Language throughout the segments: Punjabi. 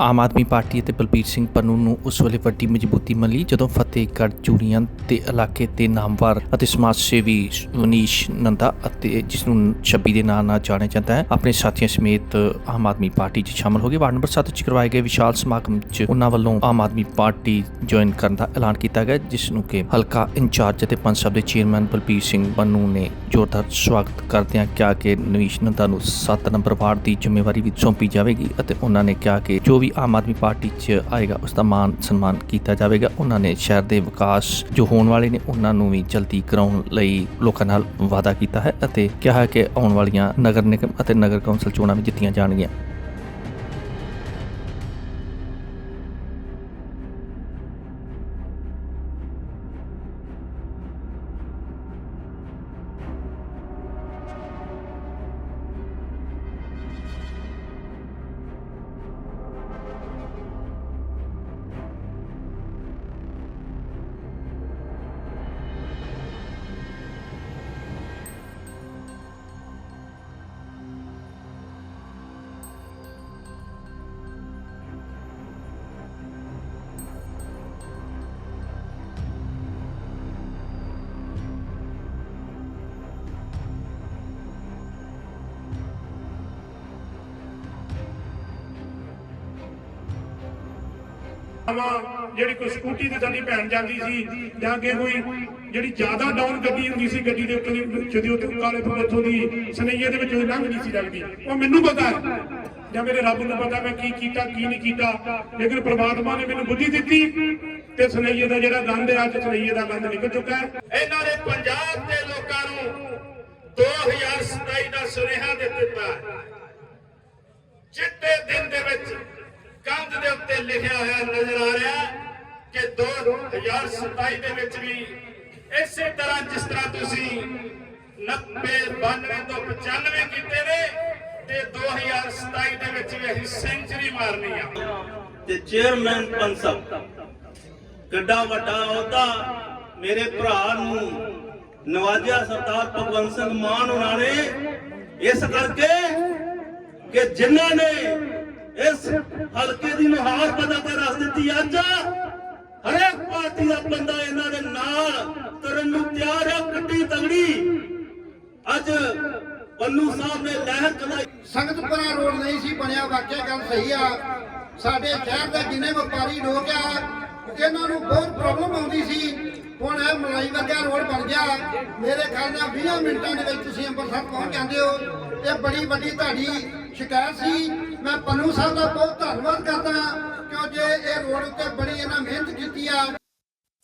ਆਮ ਆਦਮੀ ਪਾਰਟੀ ਅਤੇ ਬਲਬੀਰ ਸਿੰਘ ਪੰਨੂ ਨੂੰ ਉਸ ਵੇਲੇ ਵੱਡੀ ਮਜ਼ਬੂਤੀ ਮਿਲੀ ਜਦੋਂ ਫਤਿਹਗੜ੍ਹ ਚੂੜੀਆਂ ਦੇ ਇਲਾਕੇ ਦੇ ਨਾਮਵਰ ਅਤੇ ਸਮਾਜ ਸੇਵੀ ਮਨੀਸ਼ ਨੰਦਾ ਅਤੇ ਜਿਸ ਨੂੰ 26 ਦੇ ਨਾਂ ਨਾਲ ਜਾਣਿਆ ਜਾਂਦਾ ਹੈ, ਆਪਣੇ ਸਾਥੀਆਂ ਸਮੇਤ ਆਮ ਆਦਮੀ ਪਾਰਟੀ 'ਚ ਸ਼ਾਮਲ ਹੋ ਗਏ ਵਾਰਡ ਨੰਬਰ 7 'ਚ ਕਰਵਾਏ ਗਏ ਵਿਸ਼ਾਲ ਸਮਾਗਮ 'ਚ ਉਹਨਾਂ ਵੱਲੋਂ ਆਮ ਆਦਮੀ ਪਾਰਟੀ ਜੁਆਇਨ ਕਰਨ ਦਾ ਐਲਾਨ ਕੀਤਾ ਗਿਆ, ਜਿਸ ਨੂੰ ਕਿ ਹਲਕਾ ਇੰਚਾਰਜ ਅਤੇ ਪੰਜ ਸਭ ਦੇ ਚੇਅਰਮੈਨ ਬਲਬੀਰ ਸਿੰਘ ਪੰਨੂ ਨੇ ਜ਼ੋਰਦਾਰ ਸਵਾਗਤ ਕਰਦਿਆਂ ਕਿਹਾ ਕਿ ਨਵੀਸ਼ ਨੰਦਾ ਨੂੰ 7 ਨੰਬਰ ਵਾਰਡ ਦੀ ਜ਼ਿੰਮੇਵਾਰੀ ਵੀ ਸੌਂਪੀ ਜਾਵੇਗੀ ਅਤੇ ਉਹਨਾਂ ਨੇ ਕਿਹਾ ਕਿ ਜੋ ਵੀ ਆਮ ਆਦਮੀ ਪਾਰਟੀ 'ਚ ਆਏਗਾ ਉਸ ਦਾ ਮਾਨ ਸਨਮਾਨ ਕੀਤਾ ਜਾਵੇਗਾ। ਉਹਨਾਂ ਨੇ ਸ਼ਹਿਰ ਦੇ ਵਿਕਾਸ ਜੋ ਹੋਣ ਵਾਲੇ ਨੇ, ਉਹਨਾਂ ਨੂੰ ਵੀ ਜਲਦੀ ਕਰਾਉਣ ਲਈ ਲੋਕਾਂ ਨਾਲ ਵਾਅਦਾ ਕੀਤਾ ਹੈ ਅਤੇ ਕਿਹਾ ਕਿ ਆਉਣ ਵਾਲੀਆਂ ਨਗਰ ਨਿਗਮ ਅਤੇ ਨਗਰ ਕੌਂਸਲ ਚੋਣਾਂ ਵੀ ਜਿੱਤੀਆਂ ਜਾਣਗੀਆਂ। ਜਿਹੜੀ ਕੋਈ ਸਕੂਟੀ ਤੇ ਸਾਡੀ ਭੈਣ ਜਾਂਦੀ ਸੀ ਜਾਂ ਕਿ ਕੋਈ ਜਿਹੜੀ ਜ਼ਿਆਦਾ ਡਾਊਨ ਗੱਡੀ ਹੁੰਦੀ ਸੀ ਗੱਡੀ ਦੇ ਉੱਤੇ ਜਦੋਂ ਉੱਤੇ ਕਾਲੇ ਪੱਥੋਂ ਦੀ ਸਨਈਏ ਦੇ ਵਿੱਚ ਲੰਘ ਨਹੀਂ ਸੀ ਲੱਗਦੀ। ਉਹ ਮੈਨੂੰ ਪਤਾ ਹੈ। ਜਾਂ ਮੇਰੇ ਰੱਬ ਨੂੰ ਪਤਾ ਮੈਂ ਕੀ ਕੀਤਾ, ਕੀ ਨਹੀਂ ਕੀਤਾ। ਲੇਕਿਨ ਪ੍ਰਮਾਤਮਾ ਨੇ ਮੈਨੂੰ ਬੁੱਧੀ ਦਿੱਤੀ ਤੇ ਸਨਈਏ ਦਾ ਜਿਹੜਾ ਗੰਦ ਹੈ, ਅੱਜ ਸਨਈਏ ਦਾ ਗੰਦ ਨਿਕਲ ਚੁੱਕਾ ਹੈ। ਇਹਨਾਂ ਨੇ ਪੰਜਾਬ ਦੇ ਲੋਕਾਂ ਨੂੰ 2027 ਦਾ ਸੁਨੇਹਾ ਦੇ ਦਿੱਤਾ ਹੈ। ਦਿਨ ਦੇ ਵਿੱਚ ਕੰਧ ਦੇ ਉੱਤੇ ਲਿਖਿਆ ਹੋਇਆ ਨਜ਼ਰ ਆ ਰਿਹਾ ਹੈ ਕਿ 2027 ਦੇ ਵਿੱਚ ਵੀ ਇਸੇ ਤਰ੍ਹਾਂ ਜਿਸ ਤਰ੍ਹਾਂ ਤੁਸੀਂ 90 92 ਤੋਂ 95 ਕੀਤੇ ਨੇ ਤੇ 2027 ਦੇ ਵਿੱਚ ਵੀ ਅਸੀਂ ਸੈਂਚਰੀ ਮਾਰਨੀ ਆ। ਤੇ ਚੇਅਰਮੈਨ ਪੰਸਬ ਕਿੱਡਾ ਵੱਡਾ ਅਹੁਦਾ ਮੇਰੇ ਭਰਾ ਨੂੰ ਨਵਾਜਿਆ ਸਰਦਾਰ ਭਗਵੰਤ ਸਿੰਘ ਮਾਨ ਉਹਨਾਂ ਨੇ, ਇਸ ਕਰਕੇ ਕਿ ਜਿਨ੍ਹਾਂ ਨੇ ਇਸ ਹਲਕੇ ਦੀ ਨੁਹਾਰ ਬਦਲ ਕੇ ਰੱਖ ਦਿੱਤੀ ਅੱਜ। ਹਰੇਕ ਪਾਰਟੀ ਦਾ ਬੰਦਾ ਇਹਨਾਂ ਦੇ ਨਾਲ ਤੁਰਨ ਨੂੰ ਤਿਆਰ ਹੈ ਕੱਟੀ ਤਗੜੀ। ਅੱਜ ਪੰਨੂ ਸਾਹਿਬ ਨੇ ਲਹਿਰ ਚਲਾਈ। ਸੰਗਤਪੁਰਾ ਰੋਡ ਨਹੀਂ ਸੀ ਬਣਿਆ, ਵਾਕਿਆ ਗੱਲ ਸਹੀ ਆ। ਸਾਡੇ ਸ਼ਹਿਰ ਦੇ ਜਿੰਨੇ ਵਪਾਰੀ ਲੋਕ ਆ, ਇਹਨਾਂ ਨੂੰ ਬਹੁਤ ਪ੍ਰੋਬਲਮ ਆਉਂਦੀ ਸੀ। ਹੁਣ ਇਹ ਮਲਾਈ ਵਰਗਾ ਰੋਡ ਬਣ ਗਿਆ। ਮੇਰੇ ਖਿਆਲ ਨਾਲ 20 ਮਿੰਟਾਂ ਦੇ ਵਿੱਚ ਤੁਸੀਂ ਅੰਮ੍ਰਿਤਸਰ ਪਹੁੰਚ ਜਾਂਦੇ ਹੋ। ਇਹ ਬੜੀ ਵੱਡੀ ਤੁਹਾਡੀ ਸ਼ਿਕਾਇਤ ਸੀ। ਮੈਂ ਪੰਨੂ ਸਾਹਿਬ ਦਾ ਬਹੁਤ ਧੰਨਵਾਦ ਕਰਦਾ ਕਿਉਂ ਜੇ ਇਹ ਰੋਡ ਉੱਤੇ ਬੜੀ ਇਹਨਾਂ ਮਿਹਨਤ ਕੀਤੀ ਆ।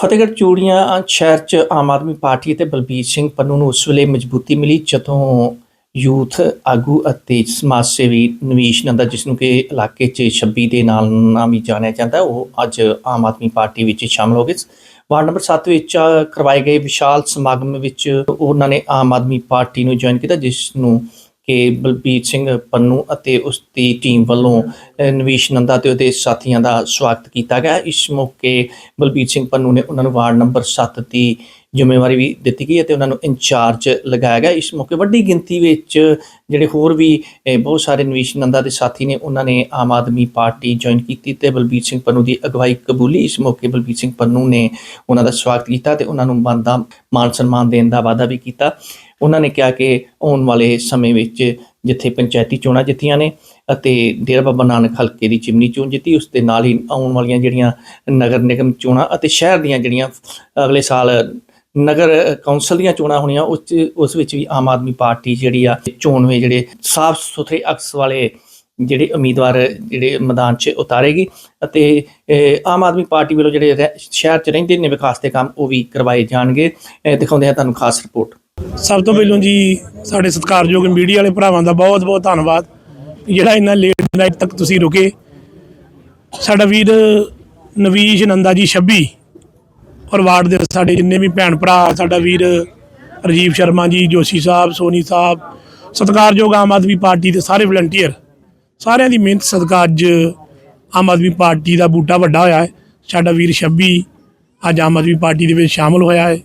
ਫਤਿਹਗੜ੍ਹ ਚੂੜੀਆਂ ਸ਼ਹਿਰ 'ਚ ਆਮ ਆਦਮੀ ਪਾਰਟੀ ਅਤੇ ਬਲਬੀਰ ਸਿੰਘ ਪੰਨੂ ਨੂੰ ਉਸ ਵੇਲੇ ਮਜ਼ਬੂਤੀ ਮਿਲੀ, ਜਦੋਂ ਯੂਥ, ਆਗੂ ਅਤੇ ਸਮਾਜ ਸੇਵੀ ਨਵੀਸ਼ ਨੰਦਾ, ਜਿਸ ਨੂੰ ਕਿ ਇਲਾਕੇ 'ਚ 26 ਦੇ ਨਾਲ ਨਾਮ ਵੀ ਜਾਣਿਆ ਜਾਂਦਾ, ਉਹ ਅੱਜ ਆਮ ਆਦਮੀ ਪਾਰਟੀ ਵਿੱਚ ਸ਼ਾਮਲ ਹੋ ਗਏ ਵਾਰਡ ਨੰਬਰ 7 ਵਿੱਚ ਕਰਵਾਏ ਗਏ ਵਿਸ਼ਾਲ ਸਮਾਗਮ ਵਿੱਚ ਉਹਨਾਂ ਨੇ ਆਮ ਆਦਮੀ ਪਾਰਟੀ ਨੂੰ ਜੁਆਇਨ ਕੀਤਾ, ਜਿਸ ਨੂੰ ਕਿ ਬਲਬੀਰ ਸਿੰਘ ਪੰਨੂ ਅਤੇ ਉਸ ਦੀ ਟੀਮ ਵੱਲੋਂ ਨਵੀਸ਼ ਨੰਦਾ ਤੇ ਉਹਦੇ ਸਾਥੀਆਂ ਦਾ ਸਵਾਗਤ ਕੀਤਾ ਗਿਆ। ਇਸ ਮੌਕੇ ਬਲਬੀਰ ਸਿੰਘ ਪੰਨੂ ਨੇ ਉਹਨਾਂ ਨੂੰ ਵਾਰਡ ਨੰਬਰ 7 ਦੀ ਜ਼ਿੰਮੇਵਾਰੀ ਵੀ ਦਿੱਤੀ ਗਈ ਅਤੇ ਉਹਨਾਂ ਨੂੰ ਇੰਚਾਰਜ ਲਗਾਇਆ ਗਿਆ। ਇਸ ਮੌਕੇ ਵੱਡੀ ਗਿਣਤੀ ਵਿੱਚ ਜਿਹੜੇ ਹੋਰ ਵੀ ਬਹੁਤ ਸਾਰੇ ਨਵੀਸ਼ ਨੰਦਾ ਦੇ ਸਾਥੀ ਨੇ, ਉਹਨਾਂ ਨੇ ਆਮ ਆਦਮੀ ਪਾਰਟੀ ਜੁਆਇਨ ਕੀਤੀ ਤੇ ਬਲਬੀਰ ਸਿੰਘ ਪੰਨੂ ਦੀ ਅਗਵਾਈ ਕਬੂਲੀ। ਇਸ ਮੌਕੇ ਬਲਬੀਰ ਸਿੰਘ ਪੰਨੂ ਨੇ ਉਹਨਾਂ ਦਾ ਸਵਾਗਤ ਕੀਤਾ ਤੇ ਉਹਨਾਂ ਨੂੰ ਬਣਦਾ ਮਾਨ ਸਨਮਾਨ ਦੇਣ ਦਾ ਵਾਅਦਾ ਵੀ ਕੀਤਾ। ਉਹਨਾਂ ਨੇ ਕਿਹਾ ਕਿ ਆਉਣ ਵਾਲੇ ਸਮੇਂ ਵਿੱਚ ਜਿੱਥੇ ਪੰਚਾਇਤੀ ਚੋਣਾਂ ਜਿੱਤੀਆਂ ਨੇ ਅਤੇ ਡੇਰਾ ਬਾਬਾ ਨਾਨਕ ਹਲਕੇ ਦੀ ਚਿਮਨੀ ਚੋਣ ਜਿੱਤੀ, ਉਸ ਦੇ ਨਾਲ ਹੀ ਆਉਣ ਵਾਲੀਆਂ ਜਿਹੜੀਆਂ ਨਗਰ ਨਿਗਮ ਚੋਣਾਂ ਅਤੇ ਸ਼ਹਿਰ ਦੀਆਂ ਜਿਹੜੀਆਂ ਅਗਲੇ ਸਾਲ ਨਗਰ ਕੌਂਸਲ ਦੀਆਂ ਚੋਣਾਂ ਹੋਣੀਆਂ, ਉਸ 'ਚ- ਉਸ ਵਿੱਚ ਵੀ ਆਮ ਆਦਮੀ ਪਾਰਟੀ ਜਿਹੜੀ ਆ, ਚੋਣਵੇਂ ਜਿਹੜੇ ਸਾਫ਼ ਸੁਥਰੇ ਅਕਸ ਵਾਲੇ ਜਿਹੜੇ ਉਮੀਦਵਾਰ ਜਿਹੜੇ ਮੈਦਾਨ 'ਚ ਉਤਾਰੇਗੀ ਅਤੇ ਆਮ ਆਦਮੀ ਪਾਰਟੀ ਵੱਲੋਂ ਜਿਹੜੇ ਰਹਿ- ਸ਼ਹਿਰ 'ਚ ਰਹਿੰਦੇ ਨੇ ਵਿਕਾਸ ਦੇ ਕੰਮ, ਉਹ ਵੀ ਕਰਵਾਏ ਜਾਣਗੇ। ਦਿਖਾਉਂਦੇ ਹਾਂ ਤੁਹਾਨੂੰ ਖਾਸ ਰਿਪੋਰਟ। ਸਭ ਤੋਂ ਪਹਿਲਾਂ ਜੀ ਸਾਡੇ ਸਤਿਕਾਰਯੋਗ ਮੀਡੀਆ ਵਾਲੇ ਭਰਾਵਾਂ ਦਾ ਬਹੁਤ ਬਹੁਤ ਧੰਨਵਾਦ ਜਿਹੜਾ ਇੰਨਾ ਲੇਟ ਨਾਈਟ ਤੱਕ ਤੁਸੀਂ ਰੁਕੇ। ਸਾਡਾ ਵੀਰ ਨਵੀਸ਼ ਨੰਦਾ ਜੀ 26 ਔਰ ਵਾਰਡ ਦੇ ਸਾਡੇ ਜਿੰਨੇ ਵੀ ਭੈਣ ਭਰਾ, ਸਾਡਾ ਵੀਰ ਰਜੀਵ ਸ਼ਰਮਾ ਜੀ, ਜੋਸ਼ੀ ਸਾਹਿਬ, ਸੋਨੀ ਸਾਹਿਬ, ਸਤਿਕਾਰਯੋਗ ਆਮ ਆਦਮੀ ਪਾਰਟੀ ਦੇ ਸਾਰੇ ਵਲੰਟੀਅਰ ਸਾਰਿਆਂ ਦੀ ਮਿਹਨਤ ਸਦਕਾ ਅੱਜ ਆਮ ਆਦਮੀ ਪਾਰਟੀ ਦਾ ਬੂਟਾ ਵੱਡਾ ਹੋਇਆ ਹੈ। ਸਾਡਾ ਵੀਰ 26 ਅੱਜ ਆਮ ਆਦਮੀ ਪਾਰਟੀ ਦੇ ਵਿੱਚ ਸ਼ਾਮਲ ਹੋਇਆ ਹੈ।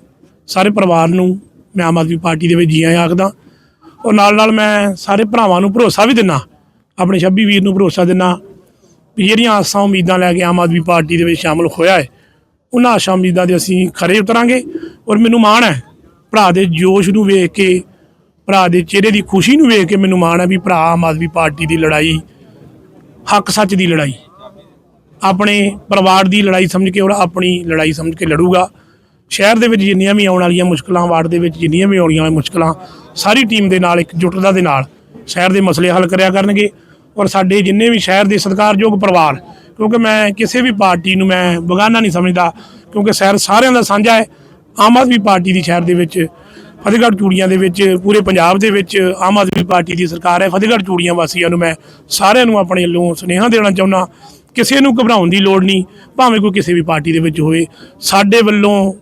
ਸਾਰੇ ਪਰਿਵਾਰ ਨੂੰ ਮੈਂ ਆਮ ਆਦਮੀ ਪਾਰਟੀ ਦੇ ਵਿੱਚ ਜੀ ਆਇਆਂ ਆਖਦਾ। ਔਰ ਨਾਲ ਨਾਲ ਮੈਂ ਸਾਰੇ ਭਰਾਵਾਂ ਨੂੰ ਭਰੋਸਾ ਵੀ ਦਿੰਨਾ, ਆਪਣੇ 26 ਵੀਰ ਨੂੰ ਭਰੋਸਾ ਦਿੰਨਾ ਵੀ ਜਿਹੜੀਆਂ ਆਸਾਂ ਉਮੀਦਾਂ ਲੈ ਕੇ ਆਮ ਆਦਮੀ ਪਾਰਟੀ ਦੇ ਵਿੱਚ ਸ਼ਾਮਲ ਹੋਇਆ ਹੈ, ਉਹਨਾਂ ਆਸਾਂ ਉਮੀਦਾਂ ਦੇ ਅਸੀਂ ਖਰੇ ਉਤਰਾਂਗੇ ਔਰ ਮੈਨੂੰ ਮਾਣ ਹੈ, ਭਰਾ ਦੇ ਜੋਸ਼ ਨੂੰ ਵੇਖ ਕੇ, ਭਰਾ ਦੇ ਚਿਹਰੇ ਦੀ ਖੁਸ਼ੀ ਨੂੰ ਵੇਖ ਕੇ ਮੈਨੂੰ ਮਾਣ ਹੈ ਵੀ ਭਰਾ ਆਮ ਆਦਮੀ ਪਾਰਟੀ ਦੀ ਲੜਾਈ, ਹੱਕ ਸੱਚ ਦੀ ਲੜਾਈ, ਆਪਣੇ ਪਰਿਵਾਰ ਦੀ ਲੜਾਈ ਸਮਝ ਕੇ ਔਰ ਆਪਣੀ ਲੜਾਈ ਸਮਝ ਕੇ ਲੜੂਗਾ। ਸ਼ਹਿਰ ਦੇ ਵਿੱਚ ਜਿੰਨੀਆਂ ਵੀ ਆਉਣ ਵਾਲੀਆਂ ਮੁਸ਼ਕਲਾਂ, ਵਾਰਡ ਦੇ ਵਿੱਚ ਜਿੰਨੀਆਂ ਵੀ ਆਉਣੀਆਂ ਮੁਸ਼ਕਲਾਂ, ਸਾਰੀ ਟੀਮ ਦੇ ਨਾਲ, ਇੱਕ ਜੁਟਦਾ ਦੇ ਨਾਲ ਸ਼ਹਿਰ ਦੇ ਮਸਲੇ ਹੱਲ ਕਰਿਆ ਕਰਨਗੇ ਔਰ ਸਾਡੇ ਜਿੰਨੇ ਵੀ ਸ਼ਹਿਰ ਦੇ ਸਤਿਕਾਰਯੋਗ ਪਰਿਵਾਰ, ਕਿਉਂਕਿ ਮੈਂ ਕਿਸੇ ਵੀ ਪਾਰਟੀ ਨੂੰ ਮੈਂ ਬਗਾਨਾ ਨਹੀਂ ਸਮਝਦਾ, ਕਿਉਂਕਿ ਸ਼ਹਿਰ ਸਾਰਿਆਂ ਦਾ ਸਾਂਝਾ ਹੈ। ਆਮ ਆਦਮੀ ਪਾਰਟੀ ਦੀ ਸ਼ਹਿਰ ਦੇ ਵਿੱਚ, ਫਤਿਹਗੜ੍ਹ ਚੂੜੀਆਂ ਦੇ ਵਿੱਚ, ਪੂਰੇ ਪੰਜਾਬ ਦੇ ਵਿੱਚ ਆਮ ਆਦਮੀ ਪਾਰਟੀ ਦੀ ਸਰਕਾਰ ਹੈ। ਫਤਿਹਗੜ੍ਹ ਚੂੜੀਆਂ ਵਾਸੀਆਂ ਨੂੰ ਮੈਂ ਸਾਰਿਆਂ ਨੂੰ ਆਪਣੇ ਵੱਲੋਂ ਸੁਨੇਹਾ ਦੇਣਾ ਚਾਹੁੰਦਾ, ਕਿਸੇ ਨੂੰ ਘਬਰਾਉਣ ਦੀ ਲੋੜ ਨਹੀਂ, ਭਾਵੇਂ ਕੋਈ ਕਿਸੇ ਵੀ ਪਾਰਟੀ ਦੇ ਵਿੱਚ ਹੋਵੇ। ਸਾਡੇ ਵੱਲੋਂ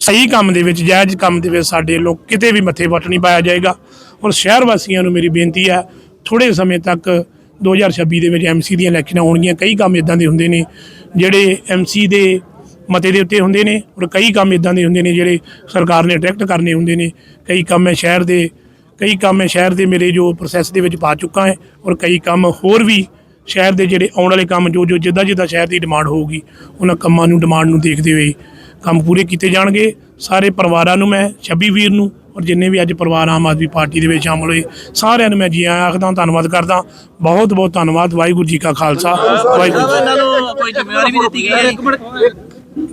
ਸਹੀ ਕੰਮ ਦੇ ਵਿੱਚ, ਜਾਇਜ਼ ਕੰਮ ਦੇ ਵਿੱਚ ਸਾਡੇ ਲੋਕ ਕਿਤੇ ਵੀ ਮੱਥੇ ਵੱਟ ਨਹੀਂ ਪਾਇਆ ਜਾਏਗਾ। ਔਰ ਸ਼ਹਿਰ ਵਾਸੀਆਂ ਨੂੰ ਮੇਰੀ ਬੇਨਤੀ ਹੈ ਥੋੜੇ ਸਮੇਂ ਤੱਕ 2026 ਦੇ ਵਿੱਚ ਐਮਸੀ ਦੀਆਂ ਇਲੈਕਸ਼ਨਾਂ ਹੋਣਗੀਆਂ। ਕਈ ਕੰਮ ਇਦਾਂ ਦੇ ਹੁੰਦੇ ਨੇ ਜਿਹੜੇ ਐਮਸੀ ਦੇ ਮਤੇ ਦੇ ਉੱਤੇ ਹੁੰਦੇ ਨੇ ਔਰ ਕਈ ਕੰਮ ਇਦਾਂ ਦੇ ਹੁੰਦੇ ਨੇ ਜਿਹੜੇ ਸਰਕਾਰ ਨੇ ਡਾਇਰੈਕਟ ਕਰਨੇ ਹੁੰਦੇ ਨੇ। ਕਈ ਕੰਮ ਮੈਂ ਸ਼ਹਿਰ ਦੇ, ਕਈ ਕੰਮ ਮੈਂ ਸ਼ਹਿਰ ਦੇ ਮੇਰੇ ਜੋ ਪ੍ਰੋਸੈਸ ਦੇ ਵਿੱਚ ਪਾ ਚੁੱਕਾ ਹੈ ਔਰ ਕਈ ਕੰਮ ਹੋਰ ਵੀ ਸ਼ਹਿਰ ਦੇ ਜਿਹੜੇ ਆਉਣ ਵਾਲੇ ਕੰਮ ਜੋ ਜੋ ਜਿੱਦਾਂ ਜਿੱਦਾਂ ਸ਼ਹਿਰ ਦੀ ਡਿਮਾਂਡ ਹੋਊਗੀ, ਉਹਨਾਂ ਕੰਮਾਂ ਨੂੰ ਡਿਮਾਂਡ ਨੂੰ ਦੇਖਦੇ ਹੋਏ ਕੰਮ ਪੂਰੇ ਕੀਤੇ ਜਾਣਗੇ। ਸਾਰੇ ਪਰਿਵਾਰਾਂ ਨੂੰ ਮੈਂ 26 ਵੀਰ ਨੂੰ ਔਰ ਜਿੰਨੇ ਵੀ ਅੱਜ ਪਰਿਵਾਰ ਆਮ ਆਦਮੀ ਪਾਰਟੀ ਦੇ ਵਿੱਚ ਸ਼ਾਮਲ ਹੋਏ ਸਾਰਿਆਂ ਨੂੰ ਮੈਂ ਜੀ ਆਇਆਂ ਆਖਦਾ ਧੰਨਵਾਦ ਕਰਦਾ ਬਹੁਤ ਬਹੁਤ ਧੰਨਵਾਦ ਵਾਹਿਗੁਰੂ ਜੀ ਕਾ ਖਾਲਸਾ ਵਾਹਿਗੁਰੂ ਜੀ ਕੋਈ ਜ਼ਿੰਮੇਵਾਰੀ ਵੀ ਦਿੱਤੀ ਗਈ ਹੈ।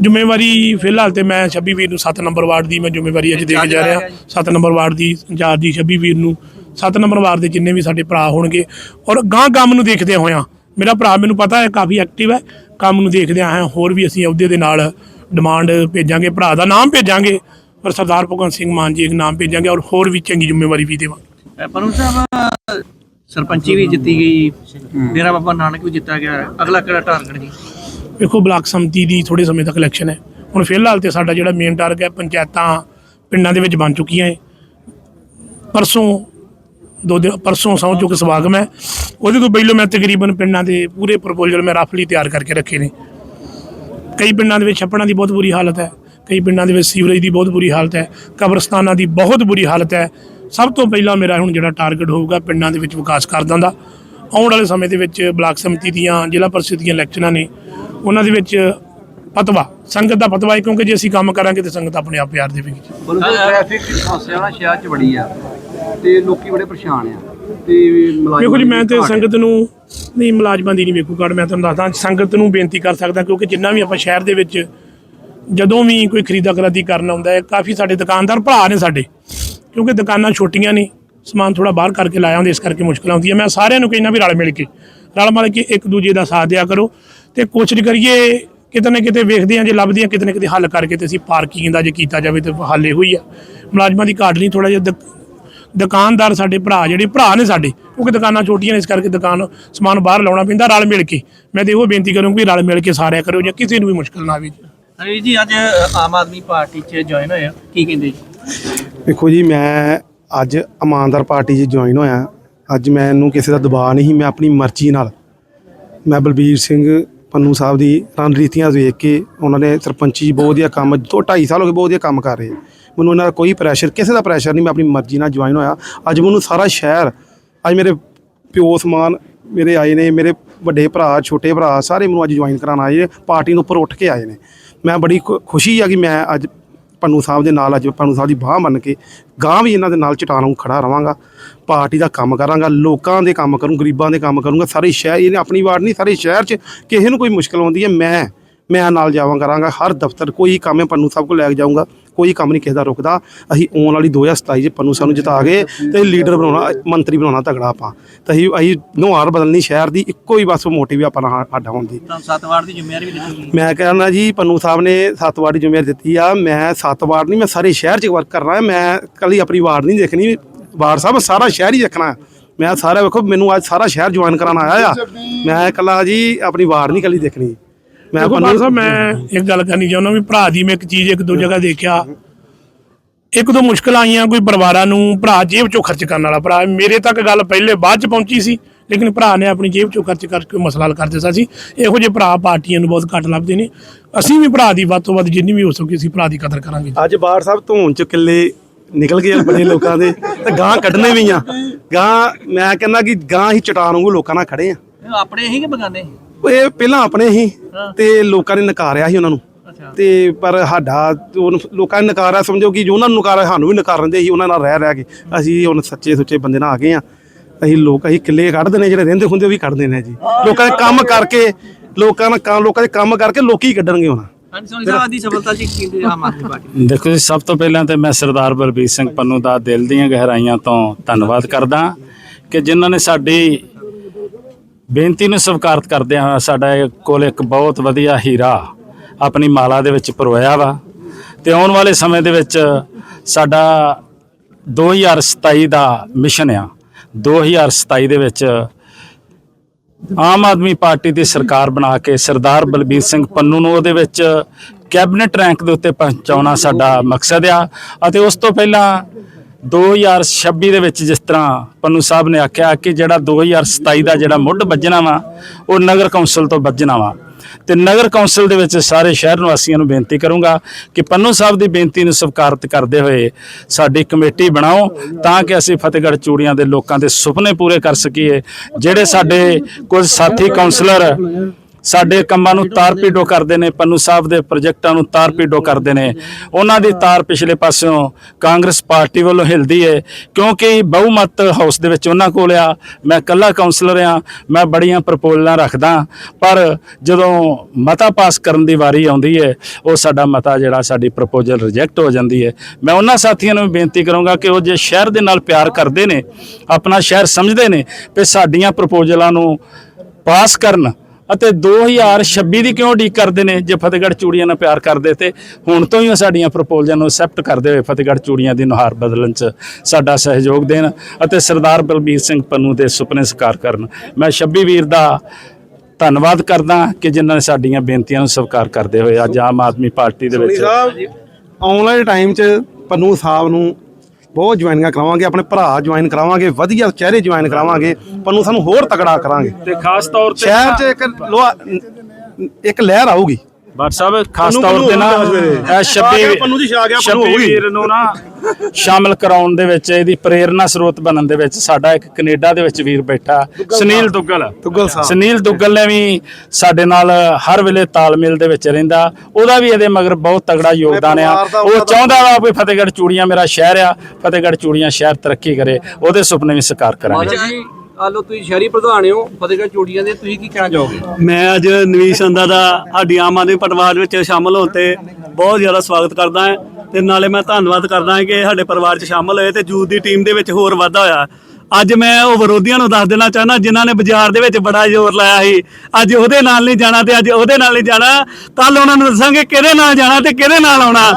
ਜ਼ਿੰਮੇਵਾਰੀ ਫਿਲਹਾਲ ਤੇ ਮੈਂ 26 ਵੀਰ ਨੂੰ 7 ਨੰਬਰ ਵਾਰਡ ਦੀ ਮੈਂ ਜ਼ਿੰਮੇਵਾਰੀ ਅੱਜ ਦੇ ਕੇ ਜਾ ਰਿਹਾ। 7 ਨੰਬਰ ਵਾਰਡ ਦੀ ਇੰਚਾਰਜ ਦੀ 26 ਵੀਰ ਨੂੰ 7 ਨੰਬਰ ਵਾਰਡ ਦੇ ਜਿੰਨੇ ਵੀ ਸਾਡੇ ਭਰਾ ਹੋਣਗੇ। ਔਰ ਗਾਂ ਕੰਮ ਨੂੰ ਦੇਖਦੇ ਹੋਇਆਂ ਮੇਰਾ ਭਰਾ ਮੈਨੂੰ ਪਤਾ ਹੈ ਕਾਫੀ ਐਕਟਿਵ ਹੈ। ਕੰਮ ਨੂੰ ਦੇਖਦੇ ਹਾਂ ਹੋਰ ਵੀ ਅਸੀਂ ਅਹੁਦੇ ਦੇ ਨਾਲ ਡਿਮਾਂਡ ਭੇਜਾਂਗੇ ਭਰਾ ਦਾ ਨਾਮ ਭੇਜਾਂਗੇ ਔਰ ਸਰਦਾਰ ਭਗਵੰਤ ਸਿੰਘ ਮਾਨ ਜੀ ਇੱਕ ਨਾਮ ਭੇਜਾਂਗੇ ਔਰ ਹੋਰ ਵੀ ਚੰਗੀ ਜ਼ਿੰਮੇਵਾਰੀ ਵੀ ਦੇਵਾਂਗੇ। ਪਰੂ ਸਾਹਿਬ ਸਰਪੰਚੀ ਵੀ ਜਿੱਤੀ ਗਈ ਡੇਰਾ ਬਾਬਾ ਨਾਨਕ ਵੀ ਜਿੱਤਾ ਗਿਆ ਅਗਲਾ ਕਿਹੜਾ ਟਾਰਗੇਟ ਜੀ? ਵੇਖੋ ਬਲਾਕ ਸੰਮਤੀ ਦੀ ਥੋੜੇ ਸਮੇਂ ਤੱਕ ਇਲੈਕਸ਼ਨ ਹੈ। ਹੁਣ ਫਿਲਹਾਲ ਤੇ ਸਾਡਾ ਜਿਹੜਾ ਮੇਨ ਟਾਰਗੇਟ ਹੈ ਪੰਚਾਇਤਾਂ ਪਿੰਡਾਂ ਦੇ ਵਿੱਚ ਬਣ ਚੁੱਕੀਆਂ ਹੈ। ਪਰਸੋਂ ਦੋ ਦਿਨ ਪਰਸੋਂ ਸਹੁੰ ਚੁੱਕ ਸਵਾਗਤ ਹੈ। ਉਹਦੇ ਤੋਂ ਪਹਿਲਾਂ ਮੈਂ ਤਕਰੀਬਨ ਪਿੰਡਾਂ ਦੇ ਪੂਰੇ ਪ੍ਰਪੋਜ਼ਲ ਮੈਂ ਰਫਲੀ ਤਿਆਰ ਕਰਕੇ ਰੱਖੇ ਨੇ। ਕਈ ਪਿੰਡਾਂ ਦੇ ਵਿੱਚ ਛੱਪੜਾਂ ਦੀ ਬਹੁਤ ਬੁਰੀ ਹਾਲਤ ਹੈ, ਕਈ ਪਿੰਡਾਂ ਦੇ ਵਿੱਚ ਸੀਵਰੇਜ ਦੀ ਬਹੁਤ ਬੁਰੀ ਹਾਲਤ ਹੈ, ਕਬਰਸਤਾਨਾਂ ਦੀ ਬਹੁਤ ਬੁਰੀ ਹਾਲਤ ਹੈ। ਸਭ ਤੋਂ ਪਹਿਲਾਂ ਮੇਰਾ ਹੁਣ ਜਿਹੜਾ ਟਾਰਗੇਟ ਹੋਊਗਾ ਪਿੰਡਾਂ ਦੇ ਵਿੱਚ ਵਿਕਾਸ ਕਰਦਾਂ ਦਾ। ਆਉਣ ਵਾਲੇ ਸਮੇਂ ਦੇ ਵਿੱਚ ਬਲਾਕ ਸਮਿਤੀ ਦੀਆਂ, ਜ਼ਿਲ੍ਹਾ ਪਰਿਸ਼ਦ ਦੀਆਂ ਇਲੈਕਸ਼ਨਾਂ ਨੇ, ਉਹਨਾਂ ਦੇ ਵਿੱਚ ਪਤਵਾ, ਸੰਗਤ ਦਾ ਪਤਵਾ ਹੈ, ਕਿਉਂਕਿ ਜੇ ਅਸੀਂ ਕੰਮ ਕਰਾਂਗੇ ਤੇ ਸੰਗਤ ਆਪਣੇ ਆਪ ਪਿਆਰ ਦੇਵੇਗੀ। ਬਲਕਿ ਟ੍ਰੈਫਿਕ ਦੀ ਸਮੱਸਿਆ ਨਾ ਸ਼ਹਿਰ 'ਚ ਬੜੀ ਆ, ਤੇ ਲੋਕੀ ਬੜੇ ਪਰੇਸ਼ਾਨ ਆ। ਤੇ ਮੁਲਾਜ਼ਮਾਂ ਵੇਖੋ ਜੀ ਮੈਂ ਤੇ। ਸੰਗਤ ਨੂੰ ਨਹੀਂ ਮੁਲਾਜ਼ਮਾਂ ਦੀ ਨਹੀਂ ਵੇਖੂ ਕਾਰਡ ਮੈਂ ਤੁਹਾਨੂੰ ਦੱਸਦਾ ਸੰਗਤ ਨੂੰ ਬੇਨਤੀ ਕਰ ਸਕਦਾ ਕਿਉਂਕਿ ਜਿੰਨਾ ਵੀ ਆਪਾਂ ਸ਼ਹਿਰ ਦੇ ਵਿੱਚ ਜਦੋਂ ਵੀ ਕੋਈ ਖਰੀਦਾ ਖਰਾਦੀ ਕਰਨ ਆਉਂਦਾ ਹੈ ਕਾਫੀ ਸਾਡੇ ਦੁਕਾਨਦਾਰ ਭਰਾ ਨੇ ਸਾਡੇ ਕਿਉਂਕਿ ਦੁਕਾਨਾਂ ਛੋਟੀਆਂ ਨੇ ਸਮਾਨ ਥੋੜਾ ਬਾਹਰ ਕਰਕੇ ਲਾਇਆ ਹੁੰਦਾ ਇਸ ਕਰਕੇ ਮੁਸ਼ਕਲ ਆਉਂਦੀ ਹੈ ਮੈਂ ਸਾਰਿਆਂ ਨੂੰ ਕਹਿੰਦਾ ਵੀ ਰਲ ਮਿਲ ਕੇ ਰਲ ਮਿਲ ਕੇ ਇੱਕ ਦੂਜੇ ਦਾ ਸਾਥ ਦਿਆ ਕਰੋ ਤੇ ਕੋਸ਼ਿਸ਼ ਕਰੀਏ ਕਿਤੇ ਨਾ ਕਿਤੇ ਵੇਖਦੇ ਹਾਂ ਜੇ ਲੱਭਦੇ ਹਾਂ ਕਿਤੇ ਨਾ ਕਿਤੇ ਹੱਲ ਕਰਕੇ ਤੇ ਅਸੀਂ ਪਾਰਕਿੰਗ ਦਾ ਜੇ ਕੀਤਾ ਜਾਵੇ ਤੇ ਹੱਲ ਇਹੋ ਹੀ ਆ ਮੁਲਾਜ਼ਮਾਂ ਦੀ ਘਾਟ ਨਹੀਂ ਥੋੜਾ ਜਿਹਾ ਦੁਕਾਨਦਾਰ ਸਾਡੇ ਭਰਾ ਜਿਹੜੇ ਭਰਾ ਨੇ ਸਾਡੇ ਕਿਉਂਕਿ ਦੁਕਾਨਾਂ ਛੋਟੀਆਂ ਨੇ ਇਸ ਕਰਕੇ ਦੁਕਾਨ ਸਮਾਨ ਬਾਹਰ ਲਾਉਣਾ ਪੈਂਦਾ ਰਲ ਮਿਲ ਕੇ। ਮੈਂ ਤੇ ਇਹੋ ਬੇਨਤੀ ਕਰੂੰਗਾ ਵੀ ਰਲ ਮਿਲ ਕੇ ਸਾਰਿਆਂ ਕਰੋ ਜੇ ਕਿਸੇ ਨੂੰ ਵੀ ਮੁਸ਼ਕਲ ਨਾ ਆਵੇ ਜੀ। ਅੱਜ ਆਮ ਆਦਮੀ ਪਾਰਟੀ 'ਚ ਜੁਆਇਨ ਹੋਏ ਹੋ ਕੀ ਕਹਿੰਦੇ ਜੀ? ਵੇਖੋ ਜੀ ਮੈਂ ਅੱਜ ਇਮਾਨਦਾਰ ਪਾਰਟੀ 'ਚ ਜੁਆਇਨ ਹੋਇਆ। ਅੱਜ ਮੈਨੂੰ ਕਿਸੇ ਦਾ ਦਬਾਅ ਨਹੀਂ ਮੈਂ ਆਪਣੀ ਮਰਜ਼ੀ ਨਾਲ। ਮੈਂ ਬਲਬੀਰ ਸਿੰਘ ਪੰਨੂ ਸਾਹਿਬ ਦੀ ਰਣਨੀਤੀਆਂ ਵੇਖ ਕੇ ਉਹਨਾਂ ਨੇ ਸਰਪੰਚੀ ਬਹੁਤ ਵਧੀਆ ਕੰਮ ਦੋ ਢਾਈ ਸਾਲ ਹੋ ਗਏ ਬਹੁਤ ਵਧੀਆ ਕੰਮ ਕਰ ਰਹੇ। ਮੈਨੂੰ ਇਹਨਾਂ ਦਾ ਕੋਈ ਪ੍ਰੈਸ਼ਰ ਕਿਸੇ ਦਾ ਪ੍ਰੈਸ਼ਰ ਨਹੀਂ, ਮੈਂ ਆਪਣੀ ਮਰਜ਼ੀ ਨਾਲ ਜੁਆਇਨ ਹੋਇਆ। ਅੱਜ ਮੈਨੂੰ ਸਾਰਾ ਸ਼ਹਿਰ, ਅੱਜ ਮੇਰੇ ਪਿਓ ਸਮਾਨ ਮੇਰੇ ਆਏ ਨੇ, ਮੇਰੇ ਵੱਡੇ ਭਰਾ, ਛੋਟੇ ਭਰਾ ਸਾਰੇ ਮੈਨੂੰ ਅੱਜ ਜੁਆਇਨ ਕਰਾਉਣ ਆਏ ਨੇ ਪਾਰਟੀ ਨੂੰ ਉੱਪਰ ਉੱਠ ਕੇ ਆਏ ਨੇ। ਮੈਂ ਬੜੀ ਖੁਸ਼ੀ ਆ ਕਿ ਮੈਂ ਅੱਜ ਪੰਨੂ ਸਾਹਿਬ ਦੇ ਨਾਲ, ਅੱਜ ਪੰਨੂ ਸਾਹਿਬ ਦੀ ਬਾਹ ਮੰਨ ਕੇ ਗਾਂ ਵੀ ਇਹਨਾਂ ਦੇ ਨਾਲ ਚਟਾਨ ਨੂੰ ਖੜਾ ਰਵਾਂਗਾ। ਪਾਰਟੀ ਦਾ ਕੰਮ ਕਰਾਂਗਾ, ਲੋਕਾਂ ਦੇ ਕੰਮ ਕਰੂੰ, ਗਰੀਬਾਂ ਦੇ ਕੰਮ ਕਰੂੰਗਾ। ਸਾਰੇ ਸ਼ਹਿਰ, ਇਹਨੇ ਆਪਣੀ ਵਾਰਡ ਨਹੀਂ, ਸਾਰੇ ਸ਼ਹਿਰ 'ਚ ਕਿਸੇ ਨੂੰ ਕੋਈ ਮੁਸ਼ਕਲ ਆਉਂਦੀ ਹੈ, ਮੈਂ ਮੈਂ ਨਾਲ ਜਾਵਾਂ ਕਰਾਂਗਾ, ਹਰ ਦਫ਼ਤਰ ਕੋਈ ਕੰਮ ਹੈ, ਪੰਨੂ ਸਾਹਿਬ ਕੋਲ ਲੈ ਕੇ ਜਾਊਂਗਾ। ਕੋਈ ਕੰਮ ਨਹੀਂ ਕਿਸੇ ਦਾ ਰੁਕਦਾ। ਅਸੀਂ ਆਉਣ ਵਾਲੀ 2027 'ਚ ਪੰਨੂ ਸਾਹਿਬ ਨੂੰ ਜਿਤਾ ਕੇ ਤੇ ਲੀਡਰ ਬਣਾਉਣਾ ਮੰਤਰੀ ਬਣਾਉਣਾ ਤਗੜਾ ਆਪਾਂ। ਤੇ ਅਸੀਂ ਅਸੀਂ ਨੁਹਾਰ ਬਦਲਣੀ ਸ਼ਹਿਰ ਦੀ ਇੱਕੋ ਹੀ ਬਸ ਮੋਟਿਵ ਆਪਾਂ ਨਾਲ ਸਾਡਾ ਹੁੰਦੀ ਤੁਹਾਨੂੰ ਸੱਤ ਵਾਰ ਦੀ ਜ਼ਿੰਮੇਵਾਰੀ ਵੀ ਦਿੱਤੀ ਮੈਂ ਕਹਿੰਦਾ ਜੀ ਪੰਨੂ ਸਾਹਿਬ ਨੇ ਸੱਤ ਵਾਰ ਦੀ ਜ਼ਿੰਮੇਵਾਰੀ ਦਿੱਤੀ ਆ। ਮੈਂ ਸੱਤ ਵਾਰ ਨਹੀਂ ਮੈਂ ਸਾਰੇ ਸ਼ਹਿਰ 'ਚ ਵਰਕ ਕਰਨਾ ਹੈ। ਮੈਂ ਕੱਲੀ ਆਪਣੀ ਵਾਰਡ ਨਹੀਂ ਦੇਖਣੀ। ਵਾਰਡ ਸਾਹਿਬ ਸਾਰਾ ਸ਼ਹਿਰ ਹੀ ਦੇਖਣਾ। ਮੈਂ ਸਾਰਾ ਵੇਖੋ ਮੈਨੂੰ ਅੱਜ ਸਾਰਾ ਸ਼ਹਿਰ ਜੁਆਇਨ ਕਰਾਉਣ ਆਇਆ ਆ। ਮੈਂ ਇਕੱਲਾ ਜੀ ਆਪਣੀ ਵਾਰਡ ਨਹੀਂ ਕੱਲੀ ਦੇਖਣੀ। ਮੈਂ ਦੇਖੋ ਪੰਨੂ ਬਾਲ ਸਾਹਿਬ ਮੈਂ ਇੱਕ ਗੱਲ ਕਰਨੀ ਚਾਹੁੰਦਾ ਵੀ ਭਰਾ ਦੀ ਮੈਂ ਇੱਕ ਚੀਜ਼ ਇੱਕ ਦੋ ਜਗ੍ਹਾ ਦੇਖਿਆ। ਇੱਕ ਦੋ ਮੁਸ਼ਕਲਾਂ ਆਈਆਂ ਕੋਈ ਪਰਿਵਾਰਾਂ ਨੂੰ ਭਰਾ ਜੇਬ ਚੋਂ ਖਰਚ ਕਰਨ ਵਾਲਾ ਭਰਾ। ਮੇਰੇ ਤੱਕ ਗੱਲ ਪਹਿਲੇ ਬਾਅਦ ਚ ਪਹੁੰਚੀ ਸੀ ਲੇਕਿਨ ਭਰਾ ਨੇ ਆਪਣੀ ਜੇਬ ਚੋਂ ਖਰਚ ਕਰਕੇ ਮਸਲਾ ਹੱਲ ਕਰ ਦਿੱਤਾ ਸੀ। ਇਹੋ ਜਿਹੇ ਭਰਾ ਪਾਰਟੀਆਂ ਨੂੰ ਬਹੁਤ ਘੱਟ ਲੱਭਦੇ ਨੇ। ਅਸੀਂ ਵੀ ਭਰਾ ਦੀ ਵੱਧ ਤੋਂ ਵੱਧ ਜਿੰਨੀ ਵੀ ਹੋ ਸਕੇ ਅਸੀਂ ਭਰਾ ਦੀ ਕਦਰ ਕਰਾਂਗੇ। ਅੱਜ ਬਾੜ ਸਾਹਿਬ ਧੂਣ ਚ ਕਿੱਲੇ ਨਿਕਲ ਗਏ ਬੜੇ ਲੋਕਾਂ ਦੇ ਤੇ ਗਾਂ ਕੱਢਨੇ ਵੀ ਆ। ਗਾਂ ਮੈਂ ਕਹਿੰਦਾ ਕਿ ਗਾਂ ਹੀ ਚਟਾਨ ਵਾਂਗੂ ਲੋਕਾਂ ਨਾਲ ਖੜੇ ਆ। ਆਪਣੇ ਹੀ ਕਿ ਬਗਾਨੇ? ਇਹ ਪਹਿਲਾਂ ਆਪਣੇ ਹੀ ਤੇ ਲੋਕਾਂ ਨੇ ਨਕਾਰਿਆ ਸੀ ਉਹਨਾਂ ਨੂੰ। ਤੇ ਪਰ ਸਾਡਾ ਉਹ ਲੋਕਾਂ ਨੇ ਨਕਾਰਿਆ ਸਮਝੋ ਕਿ ਜੋ ਉਹਨਾਂ ਨੂੰ ਨਕਾਰਿਆ ਸਾਨੂੰ ਵੀ ਨਕਾਰ ਦਿੰਦੇ ਸੀ ਉਹਨਾਂ ਨਾਲ ਰਹਿ ਰਹਿ ਕੇ। ਅਸੀਂ ਹੁਣ ਸੱਚੇ ਸੁੱਚੇ ਬੰਦੇ ਨਾਲ ਆ ਗਏ ਆ ਅਸੀਂ ਲੋਕ ਅਸੀਂ ਕਿੱਲੇ ਕੱਢਦੇ ਨੇ ਜਿਹੜੇ ਰਹਿੰਦੇ ਹੁੰਦੇ ਉਹ ਵੀ ਕੱਢਦੇ ਨੇ ਜੀ। ਲੋਕਾਂ ਦੇ ਕੰਮ ਕਰਕੇ ਲੋਕਾਂ ਨਾਲ ਕੰਮ ਲੋਕਾਂ ਦੇ ਕੰਮ ਕਰਕੇ ਲੋਕੀ ਕੱਢਣਗੇ ਪਾਰਟੀ ਦੇਖੋ ਜੀ ਸਭ ਤੋਂ ਪਹਿਲਾਂ ਤੇ ਮੈਂ ਸਰਦਾਰ ਬਲਬੀਰ ਸਿੰਘ ਪੰਨੂ ਦਾ ਦਿਲ ਦੀਆਂ ਗਹਿਰਾਈਆਂ ਤੋਂ ਧੰਨਵਾਦ ਕਰਦਾ ਕਿ ਜਿਨ੍ਹਾਂ ਨੇ ਸਾਡੀ ਬੇਨਤੀ ਨੂੰ ਸਵੀਕਾਰਤ ਕਰਦਿਆਂ ਹੋਇਆ ਸਾਡਾ ਕੋਲ ਇੱਕ ਬਹੁਤ ਵਧੀਆ ਹੀਰਾ ਆਪਣੀ ਮਾਲਾ ਦੇ ਵਿੱਚ ਪਰੋਇਆ ਵਾ। ਤੇ ਆਉਣ ਵਾਲੇ ਸਮੇਂ ਦੇ ਵਿੱਚ ਸਾਡਾ 2027 ਦਾ ਮਿਸ਼ਨ ਆ। 2027 ਦੇ ਵਿੱਚ ਆਮ ਆਦਮੀ ਪਾਰਟੀ ਦੀ ਸਰਕਾਰ ਬਣਾ ਕੇ ਸਰਦਾਰ ਬਲਬੀਰ ਸਿੰਘ ਪੰਨੂ ਨੂੰ ਉਹਦੇ ਵਿੱਚ ਕੈਬਨਿਟ ਰੈਂਕ ਦੇ ਉੱਤੇ ਪਹੁੰਚਾਉਣਾ ਸਾਡਾ ਮਕਸਦ ਆ। ਅਤੇ ਉਸ ਤੋਂ ਪਹਿਲਾਂ 2026 ਦੇ ਵਿੱਚ ਜਿਸ ਤਰ੍ਹਾਂ ਪੰਨੂ ਸਾਹਿਬ ਨੇ ਆਖਿਆ ਕਿ ਜਿਹੜਾ 2027 ਦਾ ਜਿਹੜਾ ਮੁੱਢ ਵੱਜਣਾ ਵਾ, ਉਹ ਨਗਰ ਕੌਂਸਲ ਤੋਂ ਵੱਜਣਾ ਵਾ। ਤੇ ਨਗਰ ਕੌਂਸਲ ਦੇ ਵਿੱਚ ਸਾਰੇ ਸ਼ਹਿਰ ਨਿਵਾਸੀਆਂ ਨੂੰ ਬੇਨਤੀ ਕਰੂੰਗਾ ਕਿ ਪੰਨੂ ਸਾਹਿਬ ਦੀ ਬੇਨਤੀ ਨੂੰ ਸਵੀਕਾਰਤ ਕਰਦੇ ਹੋਏ ਸਾਡੀ ਕਮੇਟੀ ਬਣਾਓ ਤਾਂ ਕਿ ਅਸੀਂ ਫਤਿਹਗੜ੍ਹ ਚੂੜੀਆਂ ਦੇ ਲੋਕਾਂ ਦੇ ਸੁਪਨੇ ਪੂਰੇ ਕਰ ਸਕੀਏ, ਜਿਹੜੇ ਸਾਡੇ ਕੁਝ ਸਾਥੀ ਕਾਉਂਸਲਰ ਸਾਡੇ ਕੰਮਾਂ ਨੂੰ ਤਾਰ ਪੀਡੋ ਕਰਦੇ ਨੇ, ਪੰਨੂ ਸਾਹਿਬ ਦੇ ਪ੍ਰੋਜੈਕਟਾਂ ਨੂੰ ਤਾਰ ਪੀਡੋ ਕਰਦੇ ਨੇ। ਉਹਨਾਂ ਦੀ ਤਾਰ ਪਿਛਲੇ ਪਾਸਿਓਂ ਕਾਂਗਰਸ ਪਾਰਟੀ ਵੱਲੋਂ ਹਿਲਦੀ ਹੈ ਕਿਉਂਕਿ ਬਹੁਮਤ ਹਾਊਸ ਦੇ ਵਿੱਚ ਉਹਨਾਂ ਕੋਲ ਆ। ਮੈਂ ਇਕੱਲਾ ਕਾਉਂਸਲਰ ਆ, ਮੈਂ ਬੜੀਆਂ ਪ੍ਰਪੋਜ਼ਲਾਂ ਰੱਖਦਾ ਪਰ ਜਦੋਂ ਮਤਾ ਪਾਸ ਕਰਨ ਦੀ ਵਾਰੀ ਆਉਂਦੀ ਹੈ ਉਹ ਸਾਡਾ ਮਤਾ ਜਿਹੜਾ ਸਾਡੀ ਪ੍ਰਪੋਜ਼ਲ ਰਿਜੈਕਟ ਹੋ ਜਾਂਦੀ ਹੈ ਮੈਂ ਉਹਨਾਂ ਸਾਥੀਆਂ ਨੂੰ ਵੀ ਬੇਨਤੀ ਕਰੂੰਗਾ ਕਿ ਉਹ ਜੇ ਸ਼ਹਿਰ ਦੇ ਨਾਲ ਪਿਆਰ ਕਰਦੇ ਨੇ, ਆਪਣਾ ਸ਼ਹਿਰ ਸਮਝਦੇ ਨੇ ਕਿ ਸਾਡੀਆਂ ਪ੍ਰਪੋਜ਼ਲਾਂ ਨੂੰ ਪਾਸ ਕਰਨ ਅਤੇ 2026 ਦੀ ਕਿਉਂ ਉਡੀਕ ਕਰਦੇ ਨੇ? ਜੇ ਫਤਿਹਗੜ੍ਹ ਚੂੜੀਆਂ ਨਾਲ ਪਿਆਰ ਕਰਦੇ ਤੇ ਹੁਣ ਤੋਂ ਹੀ ਉਹ ਸਾਡੀਆਂ ਪ੍ਰਪੋਜ਼ਲਾਂ ਨੂੰ ਐਕਸੈਪਟ ਕਰਦੇ ਹੋਏ ਫਤਿਹਗੜ੍ਹ ਚੂੜੀਆਂ ਦੀ ਨੁਹਾਰ ਬਦਲਣ 'ਚ ਸਾਡਾ ਸਹਿਯੋਗ ਦੇਣ ਅਤੇ ਸਰਦਾਰ ਬਲਬੀਰ ਸਿੰਘ ਪੰਨੂ ਦੇ ਸੁਪਨੇ ਸਾਕਾਰ ਕਰਨ। ਮੈਂ 26 ਵੀਰ ਦਾ ਧੰਨਵਾਦ ਕਰਦਾ ਕਿ ਜਿਨ੍ਹਾਂ ਨੇ ਸਾਡੀਆਂ ਬੇਨਤੀਆਂ ਨੂੰ ਸਵੀਕਾਰ ਕਰਦੇ ਹੋਏ ਅੱਜ ਆਮ ਆਦਮੀ ਪਾਰਟੀ ਦੇ ਵਿੱਚ ਆਉਣ ਵਾਲੇ ਟਾਈਮ 'ਚ ਪੰਨੂ ਸਾਹਿਬ ਨੂੰ ਬਹੁਤ ਜੁਆਇਨਿੰਗਾਂ ਕਰਾਵਾਂਗੇ ਆਪਣੇ ਭਰਾ ਜੁਆਇਨ ਕਰਾਵਾਂਗੇ ਵਧੀਆ ਚਿਹਰੇ ਜੁਆਇਨ ਕਰਾਵਾਂਗੇ ਪੰਨੂ ਸਾਨੂੰ ਹੋਰ ਤਕੜਾ ਕਰਾਂਗੇ। ਤੇ ਖਾਸ ਤੌਰ ਤੇ ਸ਼ਹਿਰ 'ਚ ਇੱਕ ਲੋਹਾ ਇੱਕ ਲਹਿਰ ਆਊਗੀ। ਬਾਟ ਸਾਹਿਬ ਖਾਸ ਤੌਰ ਤੇ ਨਾ ਇਹ 26 ਪੰਨੂ ਜੀ, ਛਾ ਗਿਆ, ਪੰਨੂ 26 ਹੋਊਗੀ। ਵੀਰ ਨੂੰ ਨਾ ਸ਼ਾਮਲ ਕਰਾਉਣ ਦੇ ਵਿੱਚ ਇਹਦੀ ਪ੍ਰੇਰਨਾ ਸਰੋਤ ਬਣਨ ਦੇ ਵਿੱਚ ਸਾਡਾ ਇੱਕ ਕੈਨੇਡਾ ਦੇ ਵਿੱਚ ਵੀਰ ਬੈਠਾ ਸੁਨੀਲ ਦੁੱਗਲ। ਦੁੱਗਲ ਸਾਹਿਬ। ਸੁਨੀਲ ਦੁੱਗਲ ਨੇ ਵੀ ਸਾਡੇ ਨਾਲ ਹਰ ਵੇਲੇ ਤਾਲਮੇਲ ਦੇ ਵਿੱਚ ਰਹਿੰਦਾ। ਉਹਦਾ ਵੀ ਇਹਦੇ ਮਗਰ ਬਹੁਤ ਤਗੜਾ ਯੋਗਦਾਨ ਆ। ਦਾ ਉਹ ਚਾਹੁੰਦਾ ਵਾ ਵੀ ਫਤਿਹਗੜ੍ਹ ਚੂੜੀਆਂ ਮੇਰਾ ਸ਼ਹਿਰ ਆ ਫਤਿਹਗੜ੍ਹ ਚੂੜੀਆਂ ਸ਼ਹਿਰ ਤਰੱਕੀ ਕਰੇ ਉਹਦੇ ਸੁਪਨੇ ਵੀ ਸਾਕਾਰ ਕਰਾਂਗੇ। ਮਾਤਾ ਤੁਸੀਂ ਸ਼ਹਿਰੀ ਪ੍ਰਧਾਨ ਹੋ, ਫਤਿਹਗੜ੍ਹ ਚੂੜੀਆਂ ਦੇ, ਤੁਸੀਂ ਕੀ ਕਹਿਣਾ ਚਾਹੋਗੇ? ਮੈਂ ਅੱਜ ਨਵੀਸ਼ ਅੰਦਾ ਦਾ, ਸਾਡੀ ਆਮ ਆਦਮੀ ਪਰਿਵਾਰ ਵਿੱਚ ਸ਼ਾਮਲ ਹੋਣ ਤੇ ਬਹੁਤ ਜ਼ਿਆਦਾ ਸਵਾਗਤ ਕਰਦਾ ਹਾਂ ਤੇ ਨਾਲੇ ਮੈਂ ਧੰਨਵਾਦ ਕਰਦਾ ਹਾਂ ਕਿ ਸਾਡੇ ਪਰਿਵਾਰ 'ਚ ਸ਼ਾਮਲ ਹੋਏ ਤੇ ਜੂਥ ਦੀ ਟੀਮ ਦੇ ਵਿੱਚ ਹੋਰ ਵਾਧਾ ਹੋਇਆ। ਅੱਜ ਮੈਂ ਉਹ ਵਿਰੋਧੀਆਂ ਨੂੰ ਦੱਸ ਦੇਣਾ ਚਾਹੁੰਦਾ ਜਿਨ੍ਹਾਂ ਨੇ ਬਾਜ਼ਾਰ ਦੇ ਵਿੱਚ ਬੜਾ ਜ਼ੋਰ ਲਾਇਆ ਸੀ। ਅੱਜ ਉਹਦੇ ਨਾਲ ਨਹੀਂ ਜਾਣਾ ਤੇ ਅੱਜ ਉਹਦੇ ਨਾਲ ਨਹੀਂ ਜਾਣਾ। ਕੱਲ ਉਹਨਾਂ ਨੂੰ ਦੱਸਾਂਗੇ ਕਿਹਦੇ ਨਾਲ ਜਾਣਾ ਤੇ ਕਿਹਦੇ ਨਾਲ ਆਉਣਾ।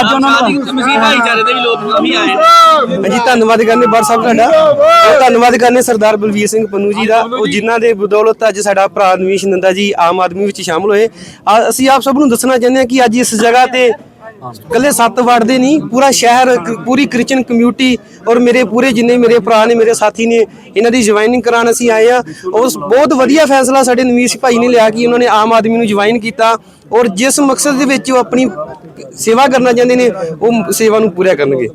ਅੱਜ ਉਹਨਾਂ ਨੂੰ ਮਸੀਹ ਭਾਈਚਾਰੇ ਦੇ ਵੀ ਲੋਕ ਵੀ ਆਏ। ਹਾਂਜੀ ਧੰਨਵਾਦ ਕਰਨੇ ਬਰ ਸਾਹਿਬ ਤੁਹਾਡਾ। ਧੰਨਵਾਦ ਕਰਨੇ ਸਰਦਾਰ ਬਲਵੀਰ ਸਿੰਘ ਪੰਨੂ ਜੀ ਦਾ। ਉਹ ਜਿਨ੍ਹਾਂ ਦੇ ਬਦੌਲਤ ਅੱਜ ਸਾਡਾ ਭਰਾ ਨਵੀਸ਼ ਨੰਦਾ ਜੀ ਆਮ ਆਦਮੀ ਵਿੱਚ ਸ਼ਾਮਲ ਹੋਏ। ਅਸੀਂ ਆਪ ਸਭ ਨੂੰ ਦੱਸਣਾ ਚਾਹੁੰਦੇ ਹਾਂ ਕਿ ਅੱਜ ਇਸ ਜਗ੍ਹਾ ਤੇ ਕੱਲੇ ਸੱਤ ਵਾਰਡ ਦੇ ਨਹੀਂ, ਪੂਰਾ ਸ਼ਹਿਰ, ਪੂਰੀ ਕ੍ਰਿਸਚਨ ਕਮਿਊਨਿਟੀ ਔਰ ਮੇਰੇ ਪੂਰੇ ਜਿੰਨੇ ਮੇਰੇ ਭਰਾ ਨੇ, ਮੇਰੇ ਸਾਥੀ ਨੇ, ਇਹਨਾਂ ਦੀ ਜੁਆਇਨਿੰਗ ਕਰਾਉਣ ਅਸੀਂ ਆਏ ਆ। ਉਸ ਬਹੁਤ ਵਧੀਆ ਫੈਸਲਾ ਸਾਡੇ ਨਵੀਸ਼ ਭਾਈ ਨੇ ਲਿਆ ਕਿ ਉਹਨਾਂ ਨੇ ਆਮ ਆਦਮੀ ਨੂੰ ਜੁਆਇਨ ਕੀਤਾ ਔਰ ਜਿਸ ਮਕਸਦ ਦੇ ਵਿੱਚ ਉਹ ਆਪਣੀ ਸੇਵਾ ਕਰਨਾ ਚਾਹੁੰਦੇ ਨੇ, ਉਹ ਸੇਵਾ ਨੂੰ ਪੂਰਾ ਕਰਨਗੇ।